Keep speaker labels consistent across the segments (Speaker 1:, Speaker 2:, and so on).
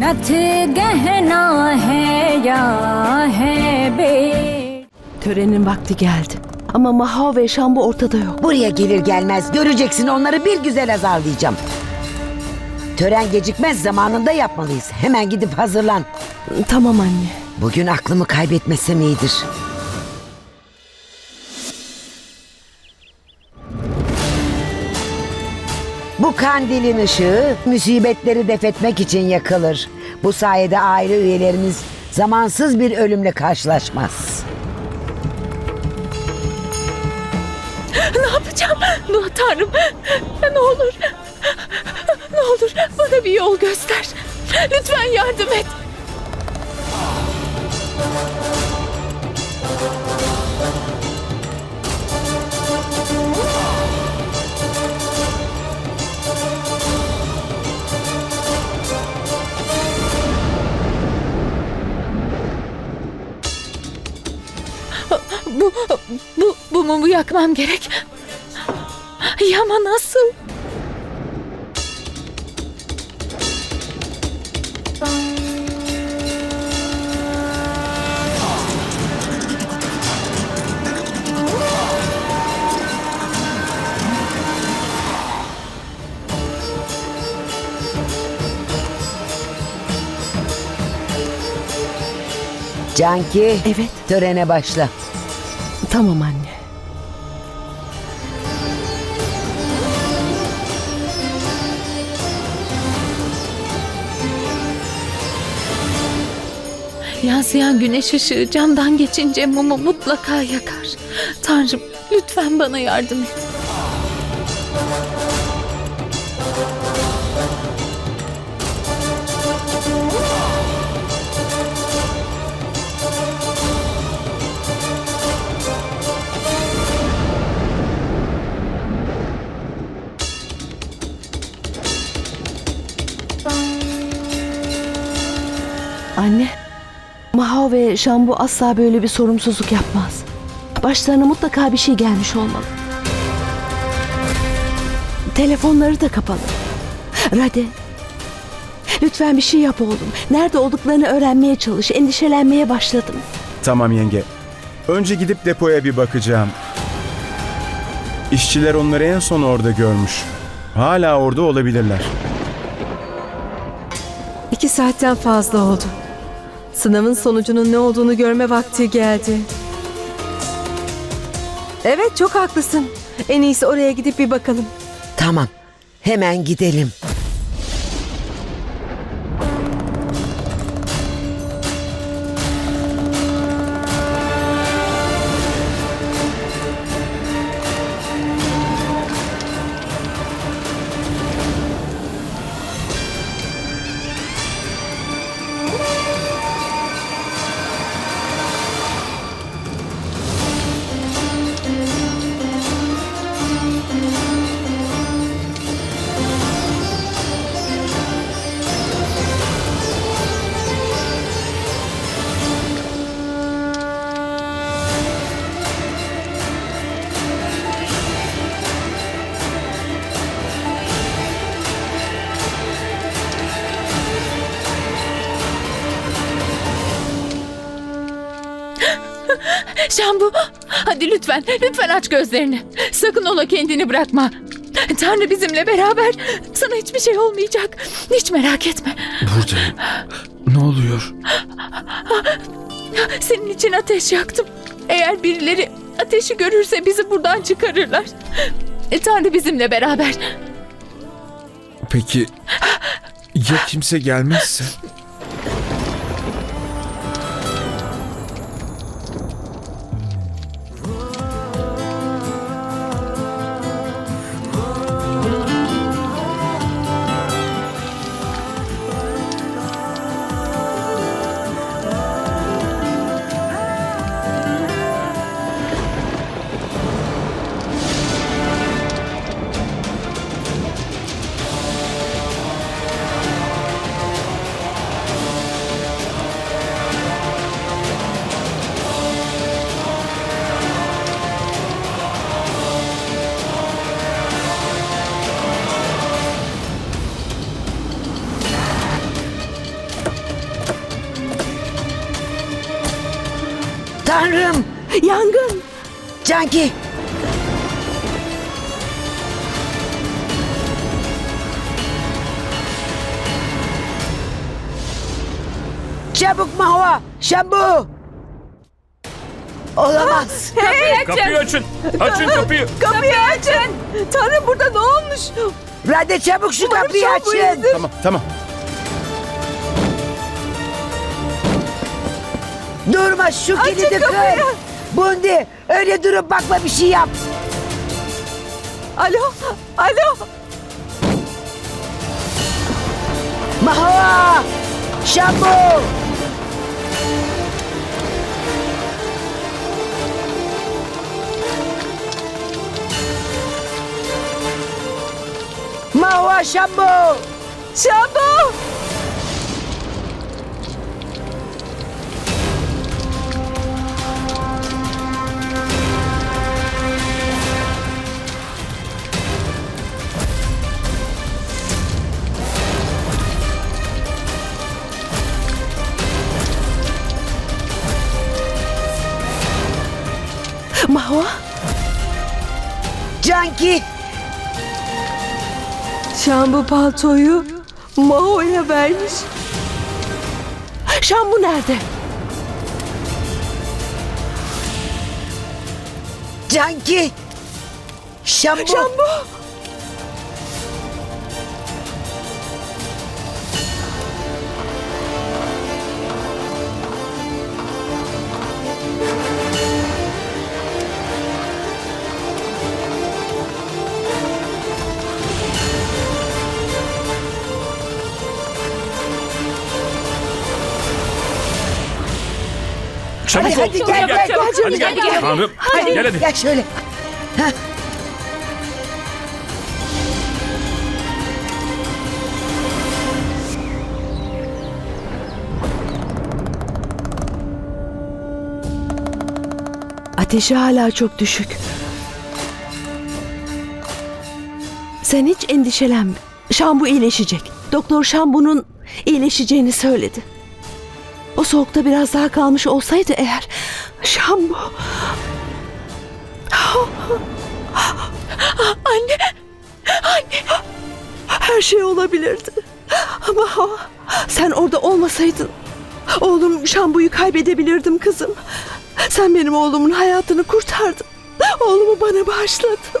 Speaker 1: नथ गहना है या है बे
Speaker 2: Törenin vakti geldi. Ama Maha ve Şambu ortada yok.
Speaker 3: Buraya gelir gelmez göreceksin onları bir güzel azarlayacağım. Tören gecikmez zamanında yapmalıyız. Hemen gidip hazırlan.
Speaker 2: Tamam anne.
Speaker 3: Bugün aklımı kaybetmesem iyidir. Bu kandilin ışığı musibetleri defetmek için yakılır. Bu sayede aile üyelerimiz zamansız bir ölümle karşılaşmaz.
Speaker 4: Ne yapacağım? Ne Tanrım? Ne olur. Ne olur bana bir yol göster. Lütfen yardım et. Bu, bu mumu yakmam gerek. Ya ama nasıl?
Speaker 3: Canki,
Speaker 2: Evet.
Speaker 3: törene başla.
Speaker 2: Tamam anne.
Speaker 4: Yansıyan güneş ışığı camdan geçince mumu mutlaka yakar. Tanrım lütfen bana yardım et.
Speaker 2: Ve Şambu asla böyle bir sorumsuzluk yapmaz. Başlarına mutlaka bir şey gelmiş olmalı. Telefonları da kapalı. Rade. Lütfen bir şey yap oğlum. Nerede olduklarını öğrenmeye çalış. Endişelenmeye başladım.
Speaker 5: Tamam yenge. Önce gidip depoya bir bakacağım. İşçiler onları en son orada görmüş. Hala orada olabilirler.
Speaker 6: İki saatten fazla oldu. Sınavın sonucunun ne olduğunu görme vakti geldi. Evet çok haklısın. En iyisi oraya gidip bir bakalım.
Speaker 3: Tamam, hemen gidelim.
Speaker 4: Şambu hadi lütfen lütfen aç gözlerini. Sakın ola kendini bırakma. Tanrı bizimle beraber. Sana hiçbir şey olmayacak. Hiç merak etme.
Speaker 7: Buradayım. Ne oluyor?
Speaker 4: Senin için ateş yaktım. Eğer birileri ateşi görürse bizi buradan çıkarırlar. E, Tanrı bizimle beraber.
Speaker 7: Peki ya kimse gelmezse?
Speaker 2: Yangın!
Speaker 3: Canki! Çabuk Mahva! Şambu! Olamaz.
Speaker 7: Kapıyı açın. Açın kapıyı.
Speaker 2: Kapıyı açın! Tanrım burada ne olmuş?
Speaker 3: Rade çabuk şu
Speaker 2: Umarım
Speaker 3: kapıyı açın.
Speaker 2: iyidir.
Speaker 5: Tamam tamam.
Speaker 3: Durma şu
Speaker 2: Açın
Speaker 3: kilidi kır.
Speaker 2: kapıyı.
Speaker 3: Bundi öyle durup bakma bir şey yap.
Speaker 2: Alo, alo.
Speaker 3: Mahva! Şambu! Mahva Şambu!
Speaker 2: Şambu!
Speaker 3: Canki!
Speaker 2: Şambu paltoyu Maho'ya vermiş. Şambu nerede?
Speaker 3: Canki! Şambu!
Speaker 2: Şambu!
Speaker 3: Hadi, hadi gel, gel, gel,
Speaker 7: Hadi gel.
Speaker 3: gel, gel. Hadi
Speaker 7: Gel hadi.
Speaker 3: gel şöyle.
Speaker 2: Ateşi hala çok düşük. Sen hiç endişelenme. Şambu iyileşecek. Doktor Şambu'nun iyileşeceğini söyledi. O soğukta biraz daha kalmış olsaydı eğer... Şambu... Anne! Anne! Her şey olabilirdi. Ama sen orada olmasaydın... Oğlum Şambu'yu kaybedebilirdim kızım. Sen benim oğlumun hayatını kurtardın. Oğlumu bana bağışladın.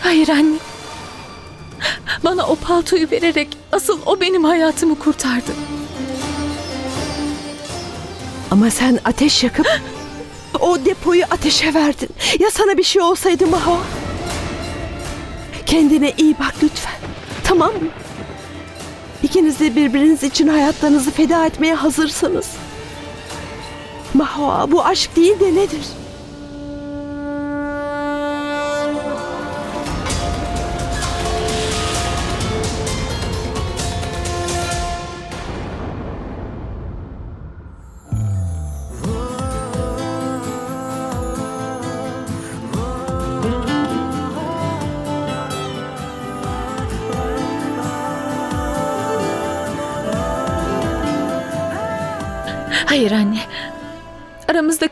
Speaker 4: Hayır anne. Bana o paltoyu vererek asıl o benim hayatımı kurtardı.
Speaker 2: Ama sen ateş yakıp o depoyu ateşe verdin. Ya sana bir şey olsaydı Maho? Kendine iyi bak lütfen. Tamam mı? İkiniz de birbiriniz için hayatlarınızı feda etmeye hazırsınız. Maho bu aşk değil de nedir?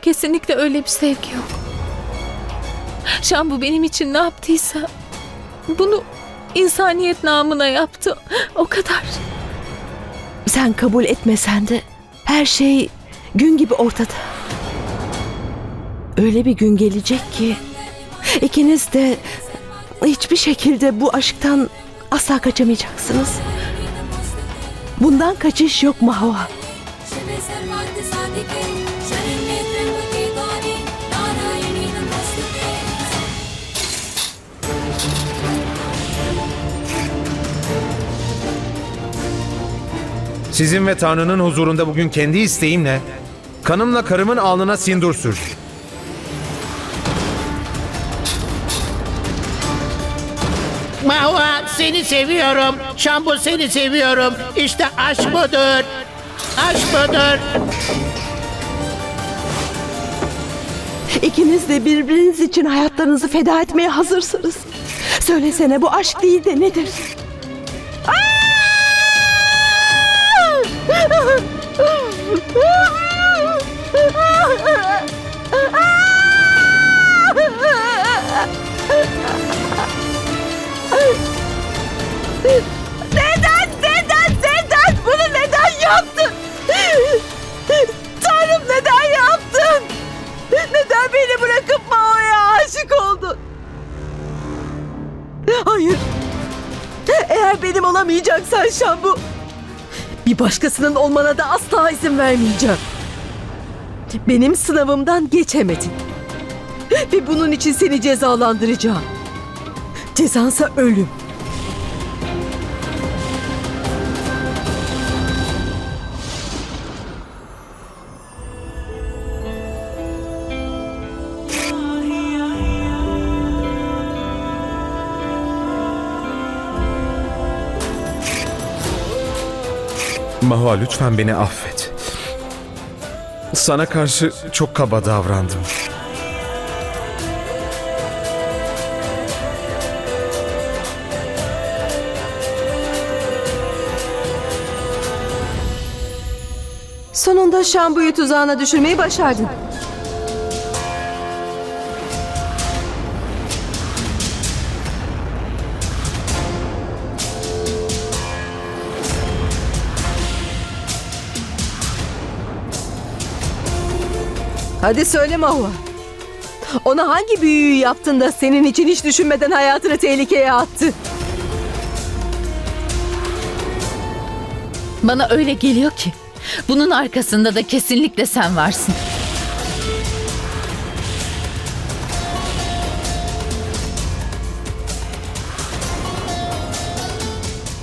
Speaker 4: Kesinlikle öyle bir sevgi yok. Şambu benim için ne yaptıysa bunu insaniyet namına yaptı. O kadar.
Speaker 2: Sen kabul etmesen de her şey gün gibi ortada. Öyle bir gün gelecek ki ikiniz de hiçbir şekilde bu aşktan asla kaçamayacaksınız. Bundan kaçış yok Mahva.
Speaker 5: Sizin ve Tanrı'nın huzurunda bugün kendi isteğimle kanımla karımın alnına sindur sürdüm.
Speaker 8: Mahva seni seviyorum. Şambu seni seviyorum. İşte aşk budur. Aşk budur.
Speaker 2: İkiniz de birbiriniz için hayatlarınızı feda etmeye hazırsınız. Söylesene bu aşk değil de nedir? Neden, neden, neden? Bunu neden yaptın? Tanrım neden yaptın? Neden beni bırakıp Mao'ya aşık oldun? Hayır. Eğer benim olamayacaksan Şambu, bir başkasının olmana da asla izin vermeyeceğim. Benim sınavımdan geçemedin. Ve bunun için seni cezalandıracağım. Cezansa ölüm.
Speaker 5: Mahua lütfen beni affet. Sana karşı çok kaba davrandım.
Speaker 6: Sonunda Şambu'yu tuzağına düşürmeyi başardın. Hadi söyle Mahua. Ona hangi büyüyü yaptın da senin için hiç düşünmeden hayatını tehlikeye attı?
Speaker 4: Bana öyle geliyor ki bunun arkasında da kesinlikle sen varsın.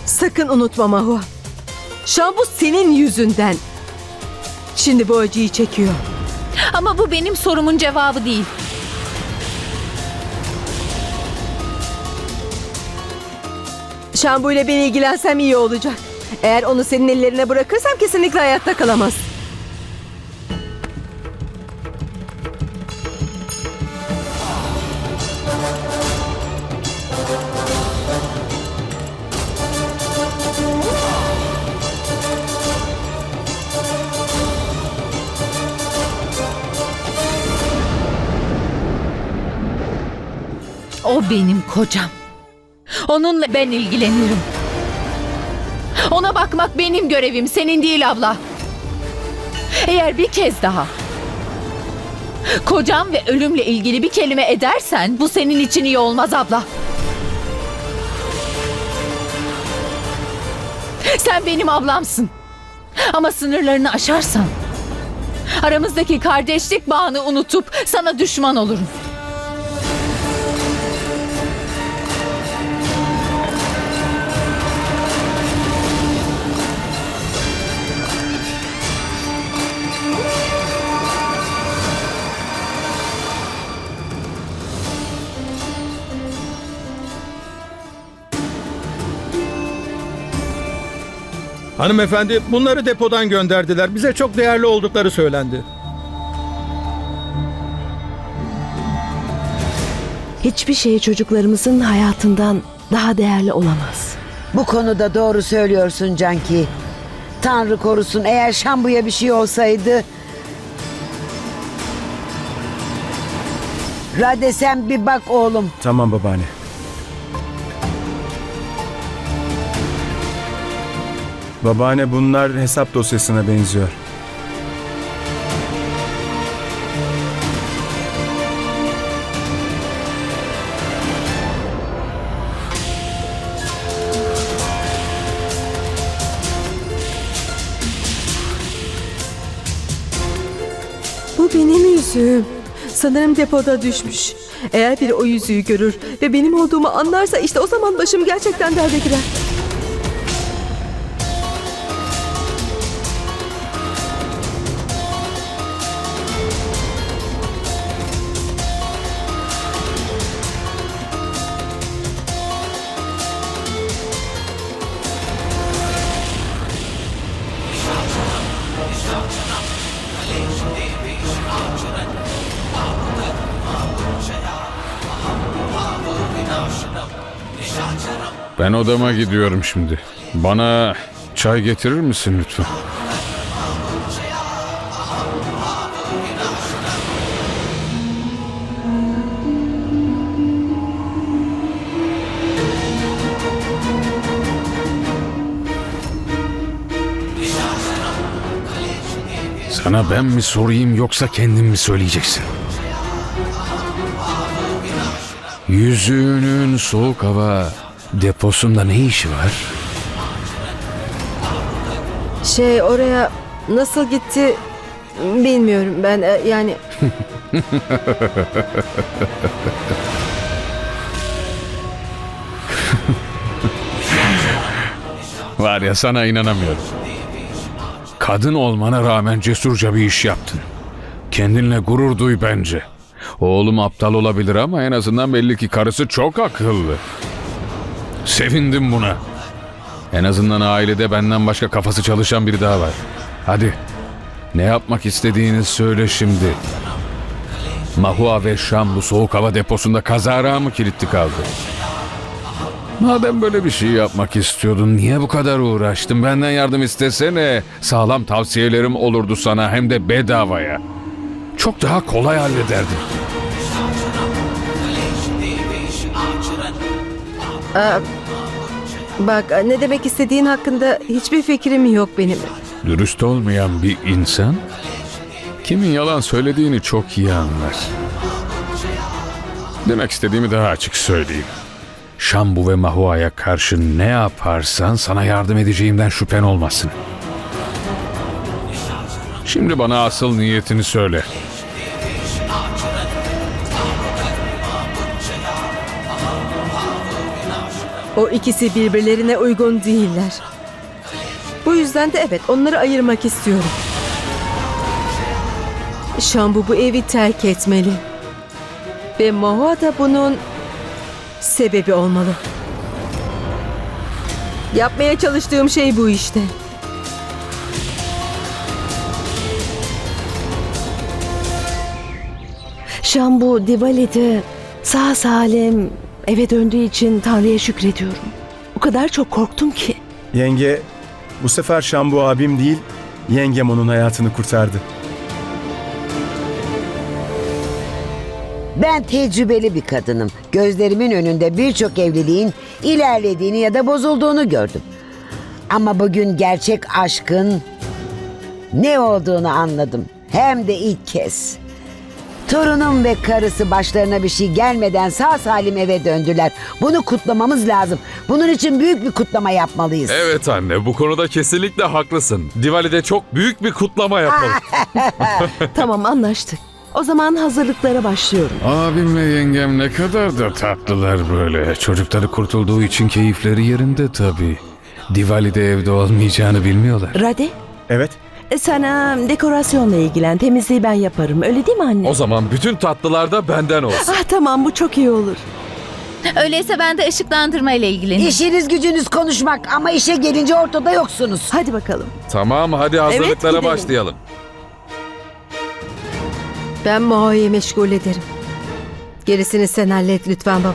Speaker 6: Sakın unutma Mahua. Şambu senin yüzünden. Şimdi bu acıyı çekiyor.
Speaker 4: Ama bu benim sorumun cevabı değil.
Speaker 6: Şambu ile ben ilgilensem iyi olacak. Eğer onu senin ellerine bırakırsam kesinlikle hayatta kalamaz.
Speaker 4: Benim kocam. Onunla ben ilgilenirim. Ona bakmak benim görevim, senin değil abla. Eğer bir kez daha kocam ve ölümle ilgili bir kelime edersen bu senin için iyi olmaz abla. Sen benim ablamsın. Ama sınırlarını aşarsan aramızdaki kardeşlik bağını unutup sana düşman olurum.
Speaker 8: Hanımefendi bunları depodan gönderdiler. Bize çok değerli oldukları söylendi.
Speaker 2: Hiçbir şey çocuklarımızın hayatından daha değerli olamaz.
Speaker 3: Bu konuda doğru söylüyorsun Canki. Tanrı korusun eğer Şambu'ya bir şey olsaydı... Rade sen bir bak oğlum.
Speaker 5: Tamam babaanne. Babaanne bunlar hesap dosyasına benziyor.
Speaker 6: Bu benim yüzüğüm. Sanırım depoda düşmüş. Eğer biri o yüzüğü görür ve benim olduğumu anlarsa işte o zaman başım gerçekten derde girer.
Speaker 7: Ben odama gidiyorum şimdi. Bana çay getirir misin lütfen? Sana ben mi sorayım yoksa kendin mi söyleyeceksin? Yüzüğünün soğuk hava deposunda ne işi var?
Speaker 6: Şey oraya nasıl gitti bilmiyorum ben e, yani
Speaker 7: Var ya sana inanamıyorum. Kadın olmana rağmen cesurca bir iş yaptın. Kendinle gurur duy bence. Oğlum aptal olabilir ama en azından belli ki karısı çok akıllı. Sevindim buna. En azından ailede benden başka kafası çalışan biri daha var. Hadi. Ne yapmak istediğini söyle şimdi. Mahua ve Şam bu soğuk hava deposunda kazara mı kilitli kaldı? Madem böyle bir şey yapmak istiyordun niye bu kadar uğraştın? Benden yardım istesene. Sağlam tavsiyelerim olurdu sana hem de bedavaya. Çok daha kolay hallederdim.
Speaker 6: Bak ne demek istediğin hakkında hiçbir fikrim yok benim.
Speaker 7: Dürüst olmayan bir insan kimin yalan söylediğini çok iyi anlar. Demek istediğimi daha açık söyleyeyim. Şambu ve Mahua'ya karşı ne yaparsan sana yardım edeceğimden şüphen olmasın. Şimdi bana asıl niyetini söyle.
Speaker 6: O ikisi birbirlerine uygun değiller. Bu yüzden de evet onları ayırmak istiyorum. Şambu bu evi terk etmeli. Ve Mahua da bunun sebebi olmalı. Yapmaya çalıştığım şey bu işte.
Speaker 2: Şambu Diwali'de sağ salim eve döndüğü için Tanrı'ya şükrediyorum. O kadar çok korktum ki.
Speaker 9: Yenge, bu sefer Şambu abim değil, yengem onun hayatını kurtardı.
Speaker 3: Ben tecrübeli bir kadınım. Gözlerimin önünde birçok evliliğin ilerlediğini ya da bozulduğunu gördüm. Ama bugün gerçek aşkın ne olduğunu anladım. Hem de ilk kez. Torunum ve karısı başlarına bir şey gelmeden sağ salim eve döndüler. Bunu kutlamamız lazım. Bunun için büyük bir kutlama yapmalıyız.
Speaker 10: Evet anne bu konuda kesinlikle haklısın. Diwali'de çok büyük bir kutlama yapalım.
Speaker 2: Tamam anlaştık. O zaman hazırlıklara başlıyorum.
Speaker 7: Abimle yengem ne kadar da tatlılar böyle. Çocukları kurtulduğu için keyifleri yerinde tabii. Diwali'de evde olmayacağını bilmiyorlar.
Speaker 2: Rade,
Speaker 9: Evet,
Speaker 2: e, sen e, dekorasyonla ilgilen. Temizliği ben yaparım. Öyle değil mi anne?
Speaker 10: o zaman bütün tatlılar da benden olsun.
Speaker 2: Ah tamam bu çok iyi olur.
Speaker 4: Öyleyse ben de ışıklandırma ile ilgilenirim.
Speaker 3: İşiniz gücünüz konuşmak ama işe gelince ortada yoksunuz.
Speaker 2: Hadi bakalım.
Speaker 10: Tamam hadi hazırlıklara
Speaker 2: gidelim.
Speaker 10: başlayalım.
Speaker 6: Ben Maho'yu meşgul ederim. Gerisini sen hallet lütfen baba.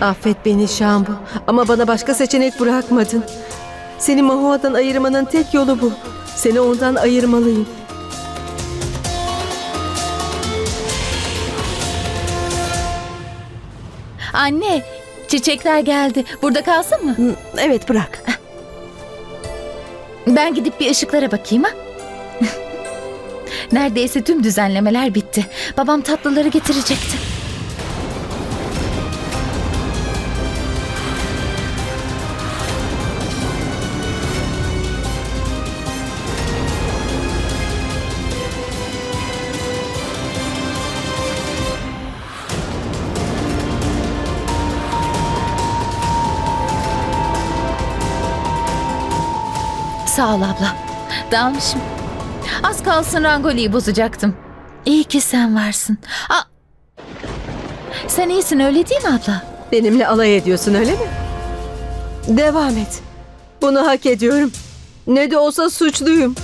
Speaker 6: Affet beni Şambu ama bana başka seçenek bırakmadın. Seni Mahoa'dan ayırmanın tek yolu bu. Seni ondan ayırmalıyım.
Speaker 4: Anne, çiçekler geldi. Burada kalsın mı?
Speaker 2: Evet bırak.
Speaker 4: Ben gidip bir ışıklara bakayım ha. Neredeyse tüm düzenlemeler bitti. Babam tatlıları getirecekti. Sağ ol abla. Dalmışım. Az kalsın rangoliyi bozacaktım. İyi ki sen varsın. Aa, sen iyisin öyle değil mi abla?
Speaker 6: Benimle alay ediyorsun öyle mi? Devam et. Bunu hak ediyorum. Ne de olsa suçluyum.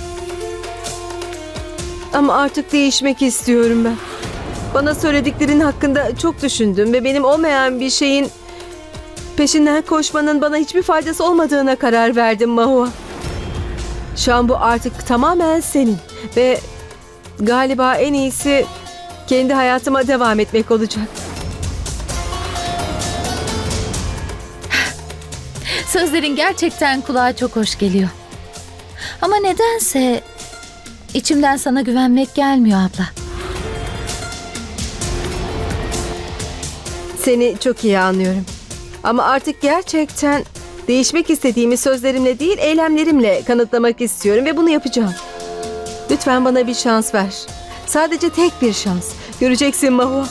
Speaker 6: Ama artık değişmek istiyorum ben. Bana söylediklerin hakkında çok düşündüm ve benim olmayan bir şeyin peşinden koşmanın bana hiçbir faydası olmadığına karar verdim Mahua. Şu an bu artık tamamen senin ve galiba en iyisi kendi hayatıma devam etmek olacak.
Speaker 4: Sözlerin gerçekten kulağa çok hoş geliyor. Ama nedense içimden sana güvenmek gelmiyor abla.
Speaker 6: Seni çok iyi anlıyorum. Ama artık gerçekten değişmek istediğimi sözlerimle değil eylemlerimle kanıtlamak istiyorum ve bunu yapacağım. Lütfen bana bir şans ver. Sadece tek bir şans. Göreceksin Mahua.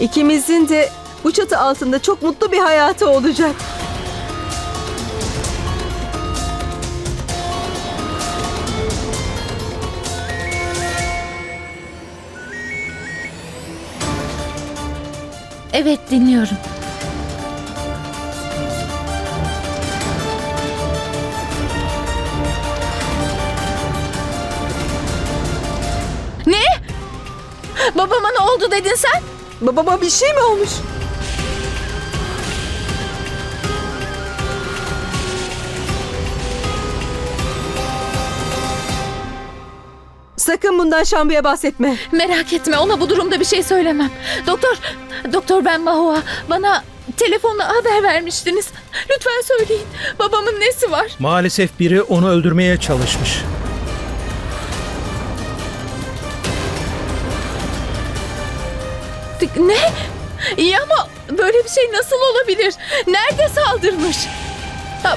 Speaker 6: İkimizin de bu çatı altında çok mutlu bir hayatı olacak.
Speaker 4: Evet dinliyorum. Dedin sen?
Speaker 6: Babama bir şey mi olmuş? Sakın bundan Şambu'ya bahsetme.
Speaker 4: Merak etme ona bu durumda bir şey söylemem. Doktor, doktor ben Mahua. Bana telefonla haber vermiştiniz. Lütfen söyleyin. Babamın nesi var?
Speaker 8: Maalesef biri onu öldürmeye çalışmış.
Speaker 4: Ne? İyi ama böyle bir şey nasıl olabilir? Nerede saldırmış? Ha,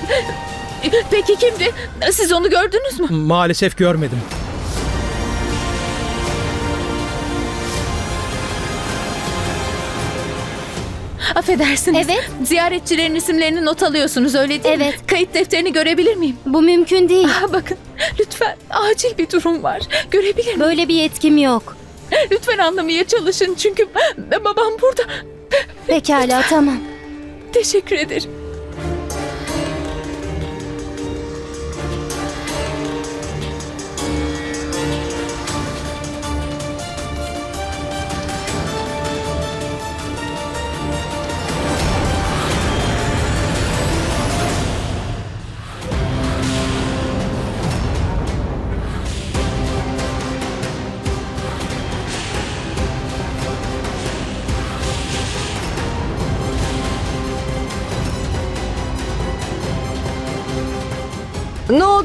Speaker 4: Peki kimdi? Siz onu gördünüz mü?
Speaker 8: Maalesef görmedim.
Speaker 4: Affedersiniz.
Speaker 1: Evet.
Speaker 4: Ziyaretçilerin isimlerini not alıyorsunuz öyle değil mi?
Speaker 1: Evet.
Speaker 4: Kayıt defterini görebilir miyim?
Speaker 1: Bu mümkün değil.
Speaker 4: Ah, bakın lütfen acil bir durum var. Görebilir miyim?
Speaker 1: Böyle bir yetkim yok.
Speaker 4: Lütfen anlamaya çalışın çünkü babam burada.
Speaker 1: Pekala tamam.
Speaker 4: Teşekkür ederim.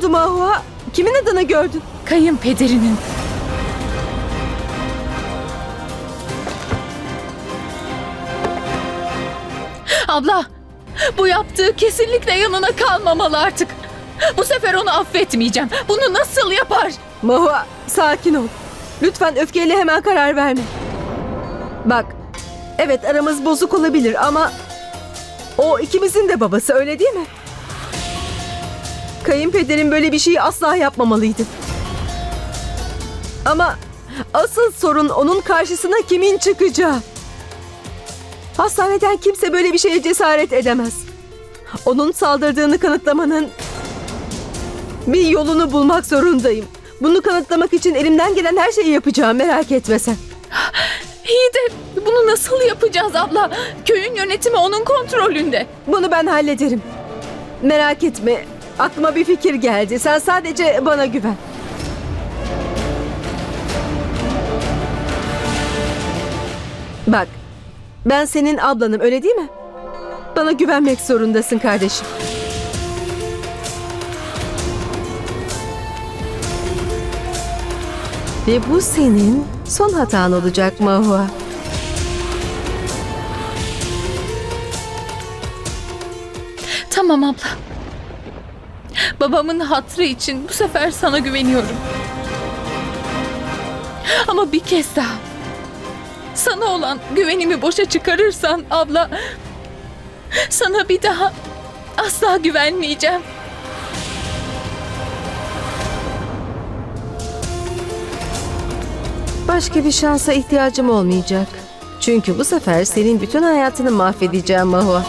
Speaker 6: Oldu Mahua? Kimin adını gördün?
Speaker 4: Kayınpederinin. Abla, bu yaptığı kesinlikle yanına kalmamalı artık. Bu sefer onu affetmeyeceğim. Bunu nasıl yapar?
Speaker 6: Mahua sakin ol. Lütfen öfkeyle hemen karar verme. Bak, evet aramız bozuk olabilir ama o ikimizin de babası öyle değil mi? Kayınpederin böyle bir şeyi asla yapmamalıydı. Ama asıl sorun onun karşısına kimin çıkacağı. Hastaneden kimse böyle bir şeye cesaret edemez. Onun saldırdığını kanıtlamanın bir yolunu bulmak zorundayım. Bunu kanıtlamak için elimden gelen her şeyi yapacağım merak etme sen.
Speaker 4: İyi de bunu nasıl yapacağız abla? Köyün yönetimi onun kontrolünde.
Speaker 6: Bunu ben hallederim. Merak etme. Aklıma bir fikir geldi. Sen sadece bana güven. Bak, ben senin ablanım öyle değil mi? Bana güvenmek zorundasın kardeşim. Ve bu senin son hatan olacak Mahua.
Speaker 4: Tamam abla. Babamın hatrı için bu sefer sana güveniyorum. Ama bir kez daha sana olan güvenimi boşa çıkarırsan abla sana bir daha asla güvenmeyeceğim.
Speaker 6: Başka bir şansa ihtiyacım olmayacak. Çünkü bu sefer senin bütün hayatını mahvedeceğim Mahua.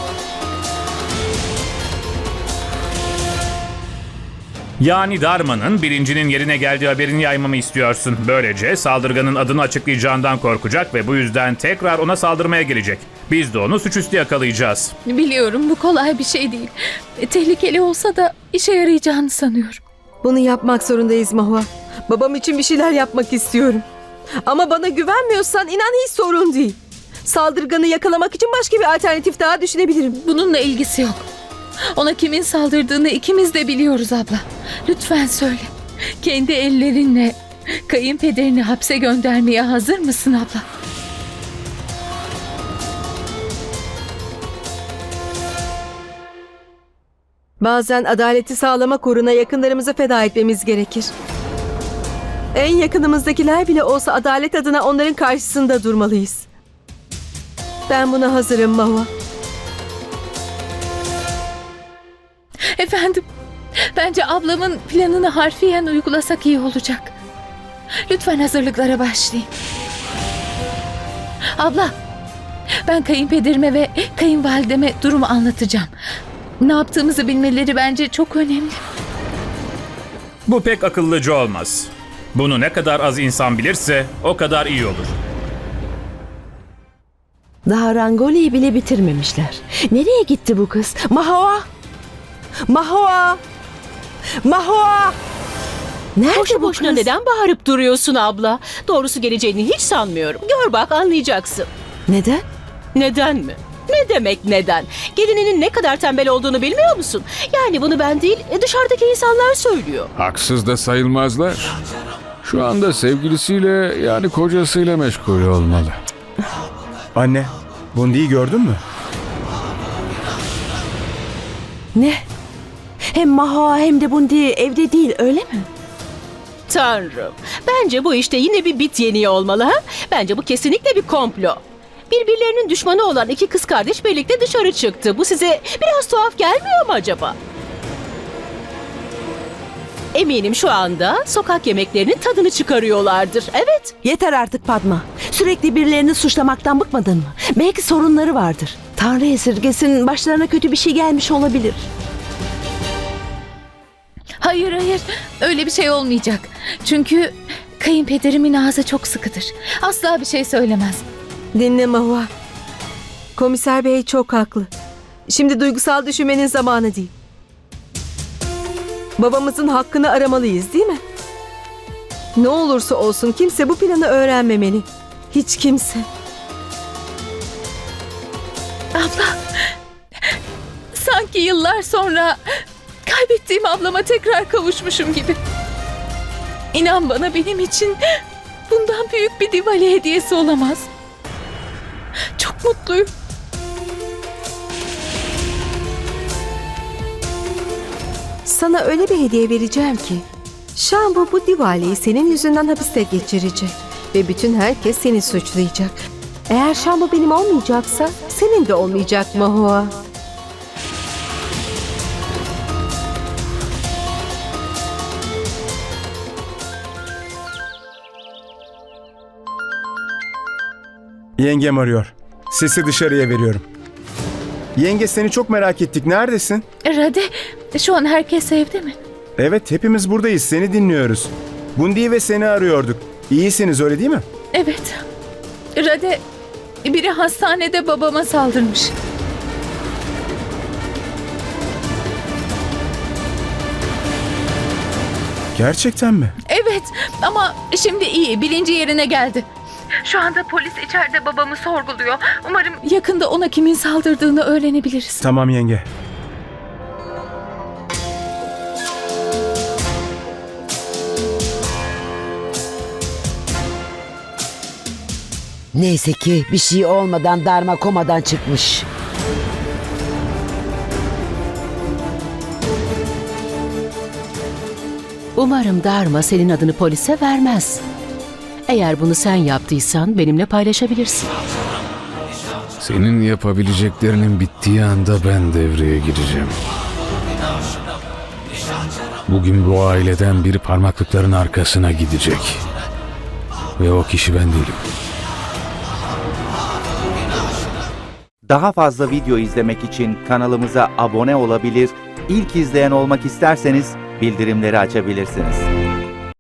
Speaker 11: Yani Darma'nın birincinin yerine geldiği haberini yaymamı istiyorsun. Böylece saldırganın adını açıklayacağından korkacak ve bu yüzden tekrar ona saldırmaya gelecek. Biz de onu suçüstü yakalayacağız.
Speaker 4: Biliyorum bu kolay bir şey değil. E, Tehlikeli olsa da işe yarayacağını sanıyorum.
Speaker 6: Bunu yapmak zorundayız Mahua. Babam için bir şeyler yapmak istiyorum. Ama bana güvenmiyorsan inan hiç sorun değil. Saldırganı yakalamak için başka bir alternatif daha düşünebilirim.
Speaker 4: Bununla ilgisi yok. Ona kimin saldırdığını ikimiz de biliyoruz abla. Lütfen söyle. Kendi ellerinle kayınpederini hapse göndermeye hazır mısın abla?
Speaker 6: Bazen adaleti sağlamak uğruna yakınlarımızı feda etmemiz gerekir. En yakınımızdakiler bile olsa adalet adına onların karşısında durmalıyız. Ben buna hazırım Mahua.
Speaker 4: Efendim, bence ablamın planını harfiyen uygulasak iyi olacak. Lütfen hazırlıklara başlayın. Abla, ben kayınpederime ve kayınvalideme durumu anlatacağım. Ne yaptığımızı bilmeleri bence çok önemli.
Speaker 11: Bu pek akıllıca olmaz. Bunu ne kadar az insan bilirse o kadar iyi olur.
Speaker 2: Daha Rangoli'yi bile bitirmemişler. Nereye gitti bu kız? Mahoa! Mahoa! Mahoa! Nerede
Speaker 12: Boşu
Speaker 2: bu
Speaker 12: boşuna
Speaker 2: kız?
Speaker 12: neden bağırıp duruyorsun abla? Doğrusu geleceğini hiç sanmıyorum. Gör bak anlayacaksın.
Speaker 2: Neden?
Speaker 12: Neden mi? Ne demek neden? Gelininin ne kadar tembel olduğunu bilmiyor musun? Yani bunu ben değil e, dışarıdaki insanlar söylüyor.
Speaker 7: Haksız da sayılmazlar. Şu anda sevgilisiyle yani kocasıyla meşgul olmalı.
Speaker 9: Anne, Bundi'yi gördün mü?
Speaker 2: Ne? Hem Mahoa hem de Bundi evde değil öyle mi?
Speaker 12: Tanrım. Bence bu işte yine bir bit yeniği olmalı ha? Bence bu kesinlikle bir komplo. Birbirlerinin düşmanı olan iki kız kardeş birlikte dışarı çıktı. Bu size biraz tuhaf gelmiyor mu acaba? Eminim şu anda sokak yemeklerinin tadını çıkarıyorlardır. Evet.
Speaker 2: Yeter artık Padma. Sürekli birilerini suçlamaktan bıkmadın mı? Belki sorunları vardır. Tanrı esirgesin başlarına kötü bir şey gelmiş olabilir.
Speaker 4: Hayır hayır, öyle bir şey olmayacak. Çünkü kayınpederimin ağzı çok sıkıdır. Asla bir şey söylemez.
Speaker 6: Dinle Mahua. Komiser bey çok haklı. Şimdi duygusal düşünmenin zamanı değil. Babamızın hakkını aramalıyız değil mi? Ne olursa olsun kimse bu planı öğrenmemeli. Hiç kimse.
Speaker 4: Abla, sanki yıllar sonra kaybettiğim ablama tekrar kavuşmuşum gibi. İnan bana benim için bundan büyük bir Diwali hediyesi olamaz. Çok mutluyum.
Speaker 6: Sana öyle bir hediye vereceğim ki. Şambu bu Diwali'yi senin yüzünden hapiste geçirecek. Ve bütün herkes seni suçlayacak. Eğer Şambu benim olmayacaksa senin de olmayacak Mahua.
Speaker 9: Yengem arıyor. Sesi dışarıya veriyorum. Yenge seni çok merak ettik. Neredesin?
Speaker 4: Rade, şu an herkes evde mi?
Speaker 9: Evet, hepimiz buradayız. Seni dinliyoruz. Bundi ve seni arıyorduk. İyisiniz öyle değil mi?
Speaker 4: Evet. Rade, biri hastanede babama saldırmış.
Speaker 9: Gerçekten mi?
Speaker 4: Evet ama şimdi iyi bilinci yerine geldi. Şu anda polis içeride babamı sorguluyor. Umarım yakında ona kimin saldırdığını öğrenebiliriz.
Speaker 9: Tamam yenge.
Speaker 3: Neyse ki bir şey olmadan darma komadan çıkmış.
Speaker 12: Umarım Darma senin adını polise vermez. Eğer bunu sen yaptıysan benimle paylaşabilirsin.
Speaker 7: Senin yapabileceklerinin bittiği anda ben devreye gireceğim. Bugün bu aileden biri parmaklıkların arkasına gidecek. Ve o kişi ben değilim.
Speaker 13: Daha fazla video izlemek için kanalımıza abone olabilir, ilk izleyen olmak isterseniz bildirimleri açabilirsiniz.